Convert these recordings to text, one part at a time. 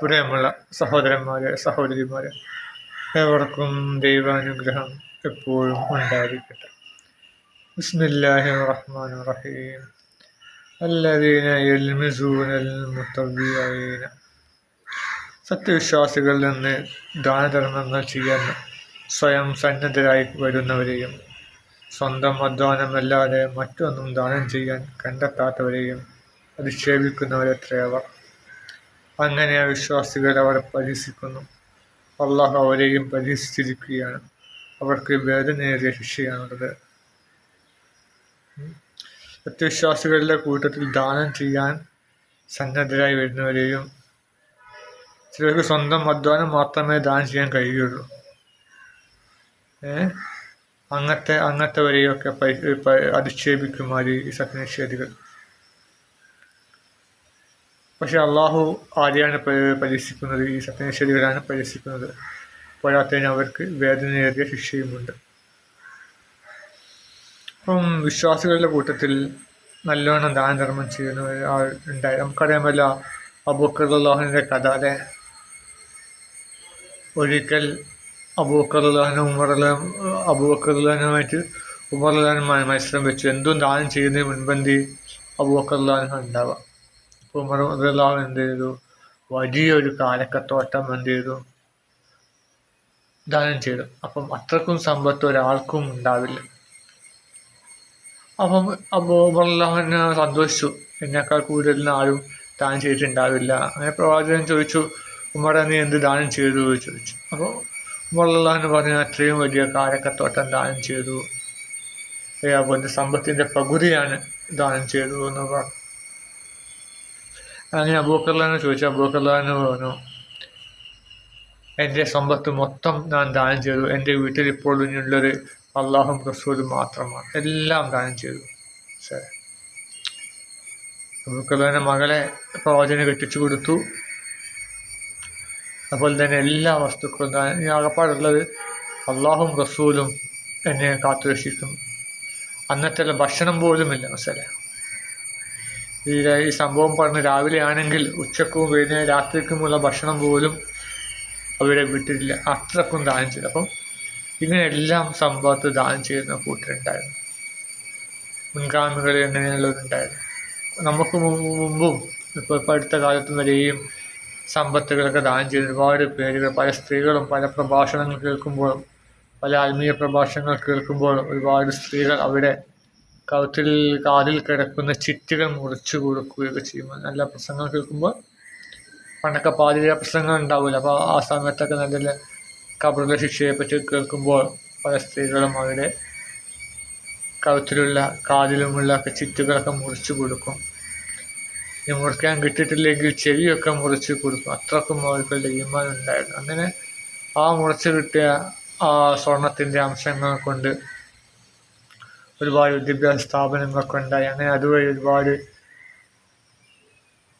പ്രിയമുള്ള സഹോദരന്മാരെ സഹോദരിമാരെ ഏവർക്കും ദൈവാനുഗ്രഹം എപ്പോഴും ഉണ്ടായിരിക്കട്ടെ ബിസ്മില്ലാഹി റഹ്മാൻ റഹീം الذين يلمزون المطوعين സത്യവിശ്വാസികളിൽ നിന്ന് ദാനധർമ്മങ്ങൾ ചെയ്യാൻ സ്വയം സന്നദ്ധരായി വരുന്നവരെയും സ്വന്തം അധ്വാനമല്ലാതെ മറ്റൊന്നും ദാനം ചെയ്യാൻ കണ്ടെത്താത്തവരെയും അധിക്ഷേപിക്കുന്നവരെത്രയവർ അങ്ങനെ ആ വിശ്വാസികൾ അവരെ പരിഹസിക്കുന്നു. അള്ളാഹു അവരെയും പരിഹസിച്ചിരിക്കുകയാണ്. അവർക്ക് വേദനയേറിയ ശിക്ഷയാണുള്ളത്. സത്യവിശ്വാസികളുടെ കൂട്ടത്തിൽ ദാനം ചെയ്യാൻ സന്നദ്ധരായി വരുന്നവരെയും ചിലർക്ക് സ്വന്തം അധ്വാനം മാത്രമേ ദാനം ചെയ്യാൻ കഴിയുള്ളൂ. അങ്ങനത്തെ അങ്ങനത്തെവരെയൊക്കെ അധിക്ഷേപിക്കുമാര് ഈ സത്യനിഷേധികൾ. പക്ഷെ അള്ളാഹു ആരെയാണ് പരിഹസിക്കുന്നത് ഈ സത്യനിഷേധികളാണ് പരിഹസിക്കുന്നത് പോരാത്തതിന് അവർക്ക് വേദനയേറിയ ശിക്ഷയുമുണ്ട്. അപ്പം വിശ്വാസികളുടെ കൂട്ടത്തിൽ നല്ലോണം ദാനധർമ്മം ചെയ്യുന്ന ആൾ ഉണ്ടായി. നമുക്കറിയാമല്ലോ അബൂക്കറുള്ളാഹുവിന്റെ കഥ അതെ ഒരിക്കൽ അബൂക്കറുല്ലാഹിനും ഉമറുല്ലാൻ അബൂക്കറുല്ലാനുമായിട്ട് ഉമറുല്ലാൻ മത്സരം വെച്ചു. എന്തും ദാനം ചെയ്യുന്നതിന് മുൻപന്തി അബൂക്കറുല്ലാനും ഉണ്ടാവാം. ഉമർ അബ്ദുല്ലാഹു എന്ത് ചെയ്തു? വലിയൊരു കാലക്കത്തോട്ടം എന്ത് ചെയ്തു? ദാനം ചെയ്തു. അപ്പം അത്രക്കും സമ്പത്ത് ഒരാൾക്കും ഉണ്ടാവില്ല. അപ്പം അപ്പോൾ ഉമർലാഹന് സന്തോഷിച്ചു. എന്നെക്കാൾ കൂടുതൽ ആരും ദാനം ചെയ്തിട്ടുണ്ടാവില്ല. അങ്ങനെ പ്രവാചകൻ ചോദിച്ചു ഉമർ നീ എന്ത് ദാനം ചെയ്തു? ചോദിച്ചു. അപ്പോൾ ഉമർലാഹന് പറഞ്ഞു അത്രയും വലിയ കാലക്കത്തോട്ടം ദാനം ചെയ്തു. അപ്പോൾ എന്റെ സമ്പത്തിന്റെ പകുതിയാണ് ദാനം ചെയ്തു എന്ന് പറഞ്ഞു. അങ്ങനെ അബൂക്കർലാനെ ചോദിച്ചു. അബൂക്കർലാന് പറഞ്ഞു എന്റെ സമ്പത്ത് മൊത്തം ഞാൻ ദാനം ചെയ്തു. എന്റെ വീട്ടിൽ ഇപ്പോൾ ഇനിയുള്ളൊരു അള്ളാഹും റസൂലും മാത്രമാണ്. എല്ലാം ദാനം ചെയ്തു. ശരി അബൂക്കർലാന്റെ മകളെ പ്രവചനം കെട്ടിച്ചു കൊടുത്തു. അതുപോലെ തന്നെ എല്ലാ വസ്തുക്കളും ദാനം. ഈ ആകപ്പാടുള്ളത് അള്ളാഹും റസൂലും എന്നെ കാത്തുരക്ഷിക്കും. അന്നത്തെ ഭക്ഷണം പോലുമില്ല മനസ്സിലെ ഈ ഈ സംഭവം പറഞ്ഞ് രാവിലെ ആണെങ്കിൽ ഉച്ചക്കും വൈകുന്നേരം രാത്രിക്കുമുള്ള ഭക്ഷണം പോലും അവരെ വിട്ടിട്ടില്ല. അത്രക്കും ദാനം ചെയ്തു. അപ്പം ഇങ്ങനെയെല്ലാം സംഭവത്ത് ദാനം ചെയ്യുന്ന കൂട്ടരുണ്ടായിരുന്നു. മുൻഗാമികൾ എങ്ങനെയുള്ളവരുണ്ടായിരുന്നു നമുക്ക് മുമ്പും ഇപ്പോൾ ഇപ്പോൾ അടുത്ത കാലത്തും വരെയും സമ്പത്തുകളൊക്കെ ദാനം ചെയ്ത് ഒരുപാട് പേരുകൾ പല സ്ത്രീകളും പല പ്രഭാഷണങ്ങൾ കേൾക്കുമ്പോഴും പല ആത്മീയ പ്രഭാഷണങ്ങൾ കേൾക്കുമ്പോഴും ഒരുപാട് സ്ത്രീകൾ അവിടെ കൗത്തിൽ കാതിൽ കിടക്കുന്ന ചിറ്റുകൾ മുറിച്ചു കൊടുക്കുകയൊക്കെ ചെയ്യും. നല്ല പ്രസംഗം കേൾക്കുമ്പോൾ പണ്ടൊക്കെ പാതിര പ്രസംഗം ഉണ്ടാവില്ല അപ്പോൾ ആ സമയത്തൊക്കെ നല്ല കബറിലെ ശിക്ഷയെ പറ്റി കേൾക്കുമ്പോൾ പല സ്ത്രീകളും അവരുടെ കഴുത്തിലുള്ള കാതിലുമുള്ള ഒക്കെ ചിറ്റുകളൊക്കെ മുറിച്ചു കൊടുക്കും. ഇനി മുറിക്കാൻ കിട്ടിയിട്ടില്ലെങ്കിൽ ചെവിയൊക്കെ മുറിച്ച് കൊടുക്കും. അത്രക്കും അവർക്കുള്ള ഈമാൻ ഉണ്ടായിരുന്നു അങ്ങനെ ആ മുറിച്ച് കിട്ടിയ ആ സ്വർണത്തിന്റെ അംശങ്ങൾ കൊണ്ട് ഒരുപാട് വിദ്യാഭ്യാസ സ്ഥാപനങ്ങളൊക്കെ ഉണ്ടായി. അങ്ങനെ അതുവഴി ഒരുപാട്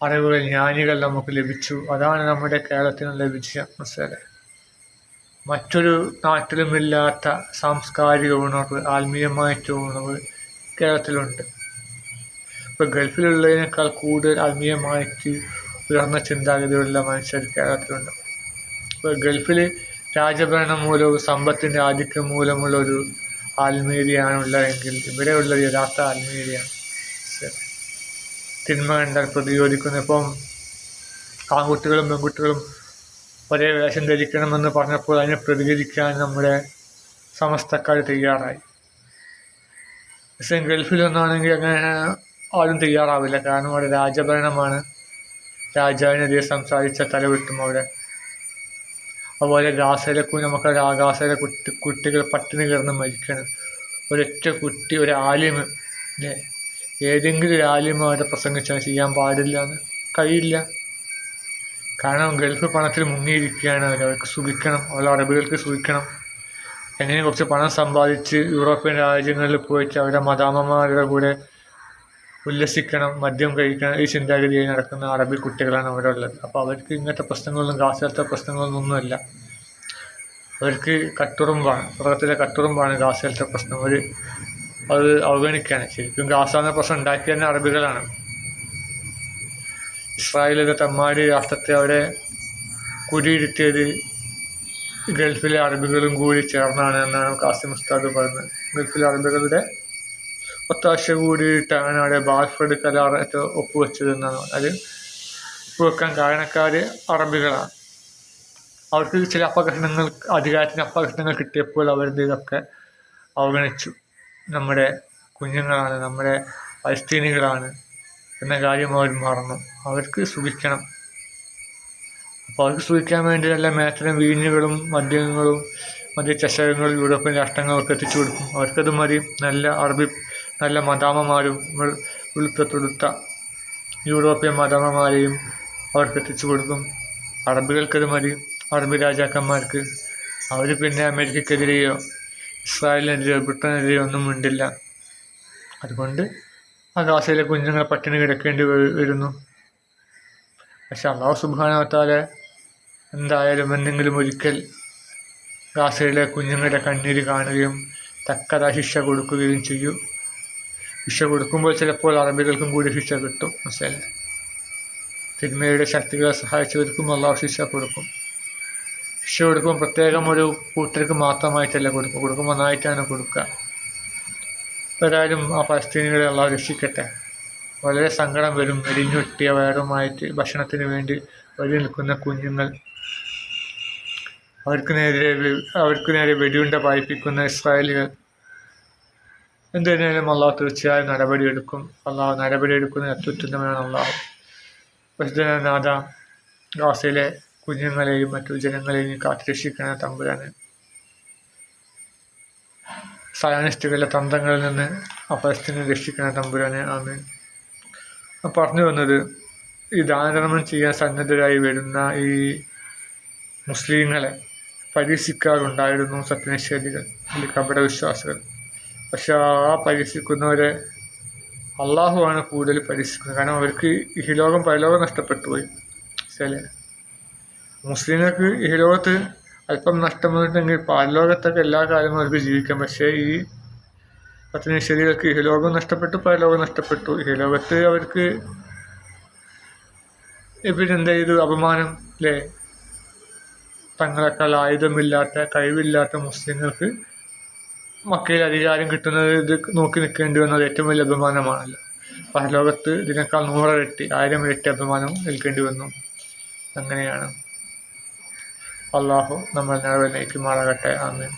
അറിവുകൾ ജ്ഞാനികൾ നമുക്ക് ലഭിച്ചു. അതാണ് നമ്മുടെ കേരളത്തിന് ലഭിച്ച മനസ്സിലെ മറ്റൊരു നാട്ടിലുമില്ലാത്ത സാംസ്കാരിക ഉണർവ് ആത്മീയമായിട്ട് ഉണർവ് കേരളത്തിലുണ്ട്. ഇപ്പോൾ ഗൾഫിലുള്ളതിനേക്കാൾ കൂടുതൽ ആത്മീയമായിട്ട് ഉയർന്ന ചിന്താഗതിയുള്ള മനുഷ്യർ കേരളത്തിലുണ്ട്. ഇപ്പോൾ ഗൾഫിൽ രാജഭരണം മൂലവും സമ്പത്തിന്റെ ആധിക്യം മൂലമുള്ള ഒരു ഇവിടെയുള്ള ഉള്ളതെങ്കിൽ ഇവിടെ ഉള്ളത് യഥാർത്ഥ ആത്മീയതയാണ്. തിന്മ കണ്ടാൽ പ്രതിരോധിക്കുന്ന. ഇപ്പം ആൺകുട്ടികളും പെൺകുട്ടികളും ഒരേ വേഷം ധരിക്കണമെന്ന് പറഞ്ഞപ്പോൾ അതിനെ പ്രതികരിക്കാൻ നമ്മുടെ സമസ്തക്കാർ തയ്യാറായി. പക്ഷേ ഗൾഫിലൊന്നാണെങ്കിൽ അങ്ങനെ ആരും തയ്യാറാവില്ല. കാരണം അവിടെ രാജഭരണമാണ്. രാജാവിനെതിരെ സംസാരിച്ച തലവിട്ടും അവിടെ. അതുപോലെ ഗാസയിലെ നമുക്ക് ഗാസയിലെ കുട്ടി കുട്ടികൾ പട്ടിണി കിടന്ന് മരിക്കണം. ഒരൊറ്റ കുട്ടി ഒരു ആലിമ്. ഏതെങ്കിലും ഒരു ആലിമ അവിടെ പ്രസംഗിച്ചാൽ ചെയ്യാൻ പാടില്ല എന്ന് കഴിയില്ല. കാരണം ഗൾഫ് പണത്തിൽ മുങ്ങിയിരിക്കുകയാണ് അവർ. അവർക്ക് സുഖിക്കണം. അവരുടെ അറബികൾക്ക് സുഖിക്കണം. എങ്ങനെ കുറച്ച് പണം സമ്പാദിച്ച് യൂറോപ്യൻ രാജ്യങ്ങളിൽ പോയിട്ട് അവരുടെ മദാമ്മമാരുടെ കൂടെ ഉല്ലസിക്കണം മദ്യം കഴിക്കണം ഈ ചിന്താഗതിയായി നടക്കുന്ന അറബി കുട്ടികളാണ് അവിടെ ഉള്ളത് അപ്പോൾ അവർക്ക് ഇങ്ങനത്തെ പ്രശ്നങ്ങളൊന്നും ഗാസയിലത്തെ പ്രശ്നങ്ങളൊന്നും ഒന്നുമില്ല അവർക്ക് കട്ടുറുമ്പാണ് സ്വർഗത്തിലെ കട്ടുറുമ്പാണ് ഗാസയിലത്തെ പ്രശ്നം. അവർ അത് അവഗണിക്കുകയാണ് ശരിക്കും. ഗാസ എന്ന പ്രശ്നം ഉണ്ടാക്കിയ തന്നെ അറബികളാണ്. ഇസ്രായേലിലെ തമ്മാടി രാഷ്ട്രത്തെ അവിടെ കുടിയിരുത്തിയത് ഗൾഫിലെ അറബികളും കൂടി ചേർന്നാണ് എന്നാണ് കാസിം ഉസ്താദ് പറയുന്നത്. ഗൾഫിലെ അറബികളുടെ ഒത്താശ കൂടിയിട്ടാണ് അവിടെ ബാൽഫോർഡ് കരാർ ഒപ്പുവെച്ചതെന്നാണ് അത് ഒപ്പുവെക്കാൻ കാരണക്കാർ അറബികളാണ്. അവർക്ക് ചില അപകടങ്ങൾ അധികാരത്തിന് അപകടങ്ങൾ കിട്ടിയപ്പോൾ അവരുടെ ഇതൊക്കെ അവഗണിച്ചു. നമ്മുടെ കുഞ്ഞുങ്ങളാണ് നമ്മുടെ പലസ്തീനികളാണ് എന്ന കാര്യം അവർ മറന്നു. അവർക്ക് സുഖിക്കണം. അപ്പോൾ അവർക്ക് സുഖിക്കാൻ വേണ്ടി നല്ല മേത്തരം വീഞ്ഞുകളും മദ്യങ്ങളും മദ്യ ചഷകങ്ങളും യൂറോപ്യൻ രാഷ്ട്രങ്ങളൊക്കെ എത്തിച്ചു കൊടുക്കും. അവർക്കത് മതി. നല്ല അറബി നല്ല മദാമമാരും വെളു- വെളുത്ത തൊടുത്ത യൂറോപ്യൻ മദാമമാരെയും അവർക്ക് എത്തിച്ചു കൊടുക്കും. അറബികൾക്കത് മതി. അറബി രാജാക്കന്മാർക്ക്. അവർ പിന്നെ അമേരിക്കക്കെതിരെയോ ഇസ്രായേലിനെതിരെയോ ബ്രിട്ടനെതിരെയോ ഒന്നും മിണ്ടില്ല. അതുകൊണ്ട് ആ ഗാസയിലെ കുഞ്ഞുങ്ങൾ പട്ടിണി കിടക്കേണ്ടി വരുന്നു. പക്ഷെ അള്ളാഹു സുബാനത്താലെ എന്തായാലും എന്തെങ്കിലും ഒരിക്കൽ ഗാസയിലെ കുഞ്ഞുങ്ങളുടെ കണ്ണീര് കാണുകയും തക്കത ശിക്ഷ കൊടുക്കുകയും ചെയ്യും. ശിക്ഷ കൊടുക്കുമ്പോൾ ചിലപ്പോൾ അറബികൾക്കും കൂടി ശിക്ഷ കിട്ടും മനസ്സിലായില്ലേ തിന്മയുടെ ശക്തികളെ സഹായിച്ചവർക്കും അള്ളാഹു ശിക്ഷ കൊടുക്കും. ശിക്ഷ കൊടുക്കുമ്പോൾ പ്രത്യേകം ഒരു കൂട്ടർക്ക് മാത്രമായിട്ടല്ല കൊടുക്കും കൊടുക്കുമ്പോൾ നന്നായിട്ടാണ് കൊടുക്കുക. ഏതായാലും ആ പലസ്തീനികളെ അള്ളാഹു രക്ഷിക്കട്ടെ. വളരെ സങ്കടം വരും എരിഞ്ഞൊട്ടിയ വയറുമായിട്ട് ഭക്ഷണത്തിന് വേണ്ടി വഴി നിൽക്കുന്ന കുഞ്ഞുങ്ങൾ. അവർക്ക് നേരെ അവർക്ക് നേരെ വെടിയുണ്ട പായിപ്പിക്കുന്ന ഇസ്രായേലികൾ. എന്ത് തന്നെയാലും അള്ളാഹു തീർച്ചയായും നടപടിയെടുക്കും. അള്ളാഹു നടപടിയെടുക്കുന്ന അത്യുത്തമനാണ് അള്ളാഹു. പരിശുദ്ധനാഥ ഗാസയിലെ കുഞ്ഞുങ്ങളെയും മറ്റു ജനങ്ങളെയും കാത്തുരക്ഷിക്കണ തമ്പുരാന്. സയനിസ്റ്റുകളുടെ തന്ത്രങ്ങളിൽ നിന്ന് ആ പലസ്തീനെ രക്ഷിക്കണ തമ്പുരാനെ. ആണ് പറഞ്ഞു വന്നത് ഈ ദാനധർമ്മം ചെയ്യാൻ സന്നദ്ധരായി വരുന്ന ഈ മുസ്ലിങ്ങളെ പരീക്ഷിക്കാറുണ്ടായിരുന്നു സത്യനിഷേധികൾ അല്ലെങ്കിൽ കപട വിശ്വാസികൾ പക്ഷെ ആ പരീക്ഷിക്കുന്നവരെ അള്ളാഹുവാണ് കൂടുതൽ പരീക്ഷിക്കുന്നത് കാരണം അവർക്ക് ഇഹലോകം പരലോകം നഷ്ടപ്പെട്ടു പോയി. ചില മുസ്ലിങ്ങൾക്ക് ഇഹലോകത്ത് അല്പം നഷ്ടം വന്നിട്ടെങ്കിൽ പരലോകത്തൊക്കെ എല്ലാ കാലവും അവർക്ക് ജീവിക്കാം. പക്ഷേ ഈ പത്തനിഷേധികൾക്ക് ഇഹലോകം നഷ്ടപ്പെട്ടു പരലോകം നഷ്ടപ്പെട്ടു. ഇഹലോകത്ത് അവർക്ക് പിന്നെന്താ ഇത് അപമാനം അല്ലേ തങ്ങളെക്കാൾ ആയുധമില്ലാത്ത കഴിവില്ലാത്ത മുസ്ലിങ്ങൾക്ക് മക്കയിൽ അധികാരം കിട്ടുന്നത് ഇത് നോക്കി നിൽക്കേണ്ടി വന്നത് ഏറ്റവും വലിയ അഭിമാനമാണല്ലോ. പരലോകത്ത് ഇതിനേക്കാൾ നൂറിരട്ടി ആയിരം ഇരട്ടി അഭിമാനം നിൽക്കേണ്ടി വന്നു. അങ്ങനെയാണ്. അള്ളാഹു നമ്മൾ നിറവിലേക്ക് നയിക്കുമാറാകട്ടെ ആമീൻ.